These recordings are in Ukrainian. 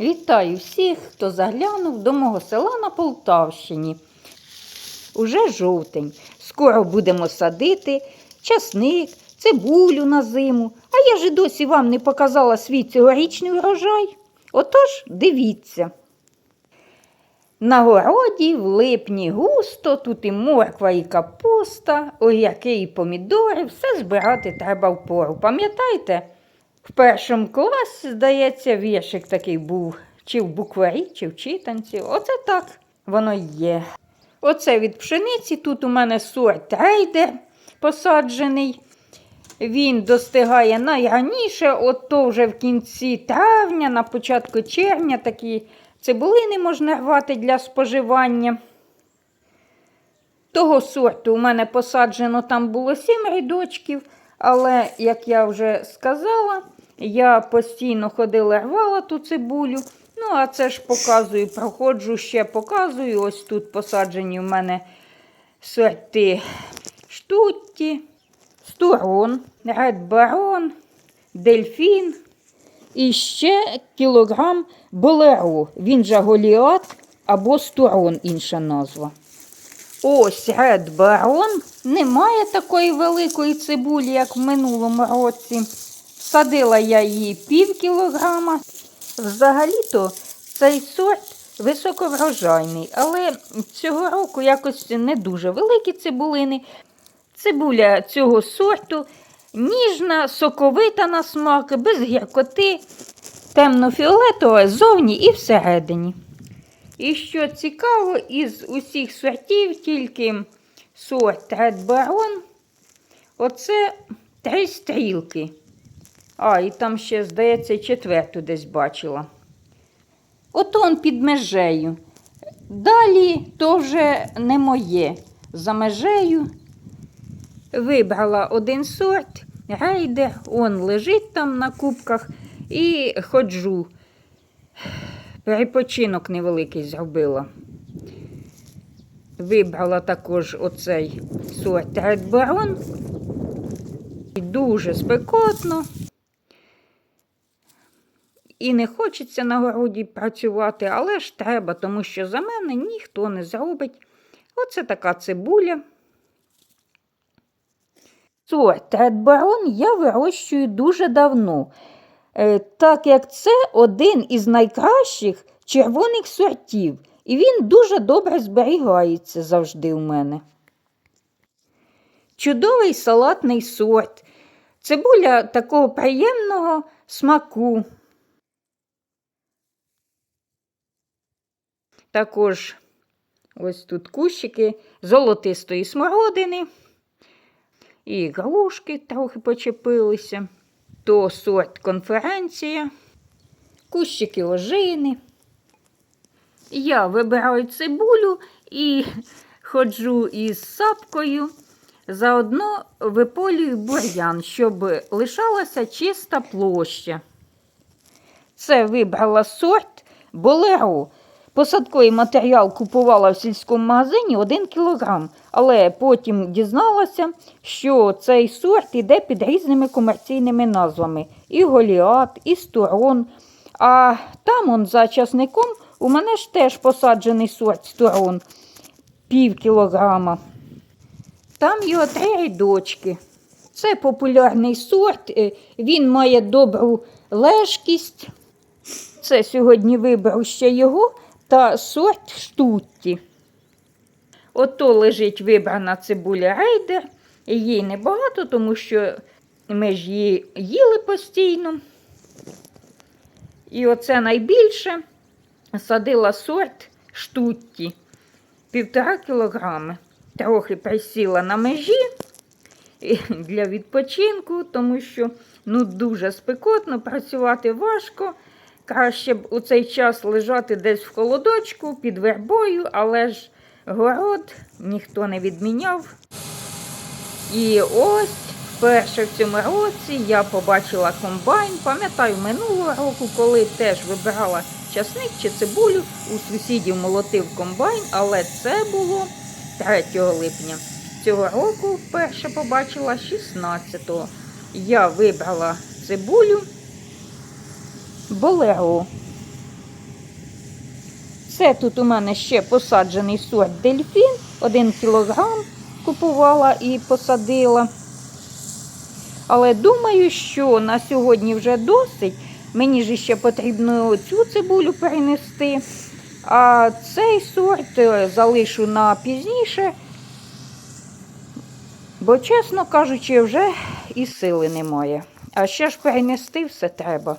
Вітаю всіх, хто заглянув до мого села на Полтавщині. Уже жовтень. Скоро будемо садити часник, цибулю на зиму. А я ж досі вам не показала свій цьогорічний урожай. Отож, дивіться. На городі в липні густо, тут і морква, і капуста, огірки і помідори, все збирати треба в пору. Пам'ятаєте? В першому класі, здається, віршик такий був, чи в букварі, чи в читанці. Оце так воно є. Оце від пшениці. Тут у мене сорт рейдер посаджений. Він достигає найраніше, от то вже в кінці травня, на початку червня такі цибулини можна рвати для споживання. Того сорту у мене посаджено там було сім рядочків, але, як я вже сказала, я постійно ходила рвала ту цибулю. Ну, а це ж показую, проходжу ще показую. Ось тут посаджені у мене сорти штутті, стурон, редбарон, дельфін. І ще кілограм болеро. Він же голіат або стурон, інша назва. Ось Ред Барон немає такої великої цибулі, як в минулому році. Садила я її пів кілограма. Взагалі-то цей сорт високоврожайний, але цього року якось не дуже великі цибулини. Цибуля цього сорту ніжна, соковита на смак, без гіркоти, темно-фіолетова ззовні і всередині. І що цікаво, із усіх сортів тільки сорт Red Baron, оце три стрілки. А, і там ще, здається, четверту десь бачила. От он під межею. Далі то вже не моє. За межею вибрала один сорт, рейдер, он лежить там на кубках і ходжу. Перепочинок невеликий зробила. Вибрала також оцей сорт Red Baron. Дуже спекотно. І не хочеться на городі працювати, але ж треба, тому що за мене ніхто не зробить. Оце така цибуля. Сорт Baron я вирощую дуже давно, е, так як це один із найкращих червоних сортів, і він дуже добре зберігається завжди у мене. Чудовий салатний сорт. Цибуля такого приємного смаку. Також ось тут кущики золотистої смородини. І грушки трохи почепилися. То сорт конференція, кущики ожини. Я вибираю цибулю і ходжу із сапкою. Заодно виполюю бур'ян, щоб лишалася чиста площа. Це вибрала сорт болеро. Посадковий матеріал купувала в сільському магазині 1 кілограм, але потім дізналася, що цей сорт іде під різними комерційними назвами: і Голіат, і Стурон. А там, он, за часником, у мене ж теж посаджений сорт Стурон пів кілограма. Там його три рядочки. Це популярний сорт, е, він має добру лежкість. Це сьогодні вибрав ще його та сорт штутті. Ото лежить вибрана цибуля рейдер. Її небагато, тому що ми ж її їли постійно. І оце найбільше садила сорт штутті півтора кілограми. Трохи присіла на межі для відпочинку, тому що ну, дуже спекотно, працювати важко. Краще б у цей час лежати десь в холодочку під вербою, але ж город ніхто не відміняв. І ось вперше в цьому році я побачила комбайн. Пам'ятаю, минулого року, коли теж вибирала часник чи цибулю, у сусідів молотив комбайн, але це було 3 липня. Цього року вперше побачила 16-го. Я вибрала цибулю болеро. Це тут у мене ще посаджений сорт дельфін. Один кілограм купувала і посадила. Але думаю, що на сьогодні вже досить. Мені ж ще потрібно цю цибулю перенести. А цей сорт е, залишу на пізніше. Бо, чесно кажучи, вже і сили немає. А ще ж перенести все треба.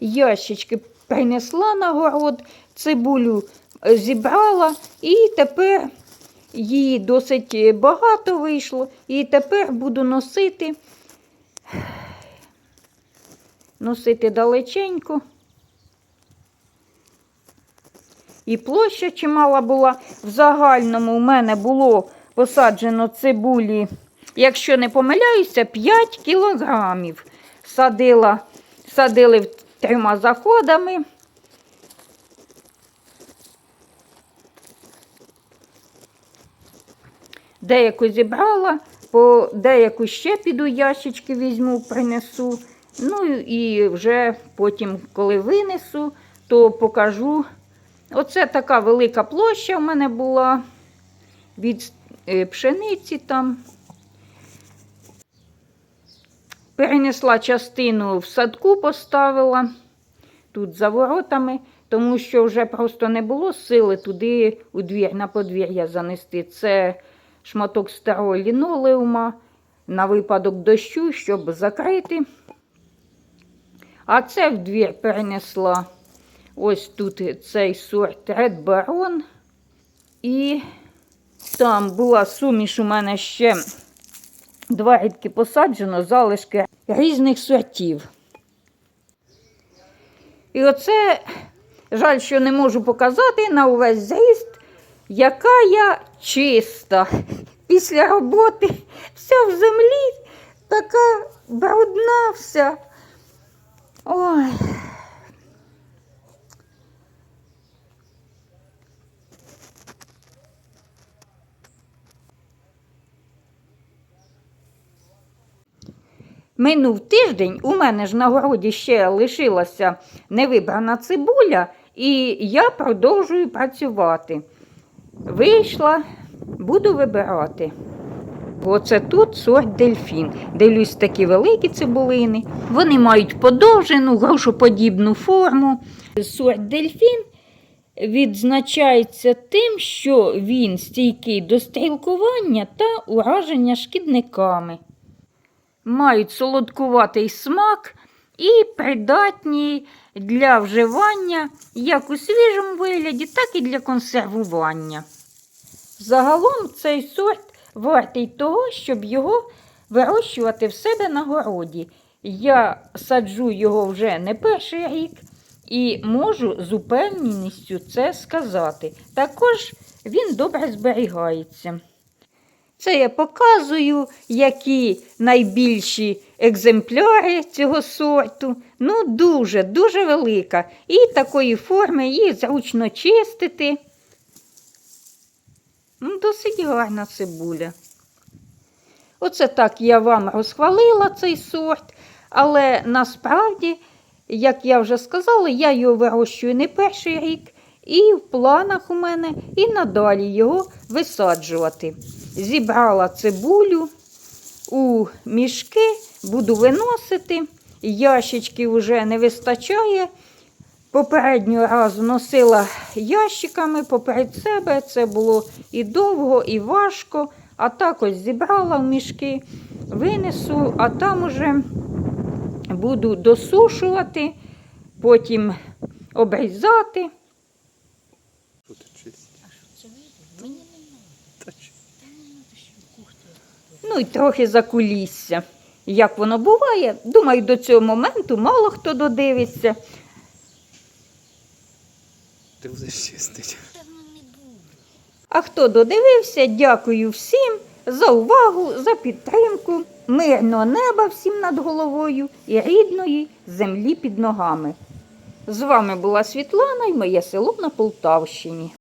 Ящички принесла на город, цибулю е, зібрала, і тепер її досить е, багато вийшло. І тепер буду носити, носити далеченько. І площа чимала була. В загальному у мене було посаджено цибулі, якщо не помиляюся, 5 кілограмів. Садила, садили в трьома заходами. Деяку зібрала, по деяку ще піду ящички візьму, принесу. Ну і вже потім, коли винесу, то покажу. Оце така велика площа в мене була від е, пшениці там. Перенесла частину в садку, поставила тут за воротами, тому що вже просто не було сили туди у двір на подвір'я занести. Це шматок старого лінолеума на випадок дощу, щоб закрити. А це в двір перенесла ось тут цей сорт Red Baron. І там була суміш у мене ще два рідки посаджено, залишки різних сортів. І оце, жаль, що не можу показати на увесь зріст, яка я чиста. Після роботи вся в землі, така брудна вся. Ой. Минув тиждень, у мене ж на городі ще лишилася невибрана цибуля, і я продовжую працювати. Вийшла, буду вибирати. Оце тут сорт дельфін. Дивлюсь такі великі цибулини. Вони мають подовжену, грушоподібну форму. Сорт дельфін відзначається тим, що він стійкий до стрілкування та ураження шкідниками мають солодкуватий смак і придатні для вживання як у свіжому вигляді, так і для консервування. Загалом цей сорт вартий того, щоб його вирощувати в себе на городі. Я саджу його вже не перший рік і можу з упевненістю це сказати. Також він добре зберігається. Це я показую, які найбільші екземпляри цього сорту. Ну, дуже, дуже велика. І такої форми її зручно чистити. Ну, Досить гарна цибуля. Оце так я вам розхвалила цей сорт, але насправді, як я вже сказала, я його вирощую не перший рік. І в планах у мене і надалі його висаджувати. Зібрала цибулю у мішки, буду виносити. Ящички вже не вистачає. Попереднього разу носила ящиками поперед себе. Це було і довго, і важко. А так ось зібрала в мішки, винесу, а там уже буду досушувати, потім обрізати. Що ти чисть? А що це вийде? Мені не треба. Та чи- Та не треба, що кухти. Ну і трохи за кулісся. Як воно буває, думаю, до цього моменту мало хто додивиться. Ти будеш чистити. А хто додивився, дякую всім за увагу, за підтримку, мирного неба всім над головою і рідної землі під ногами. З вами була Світлана і моє село на Полтавщині.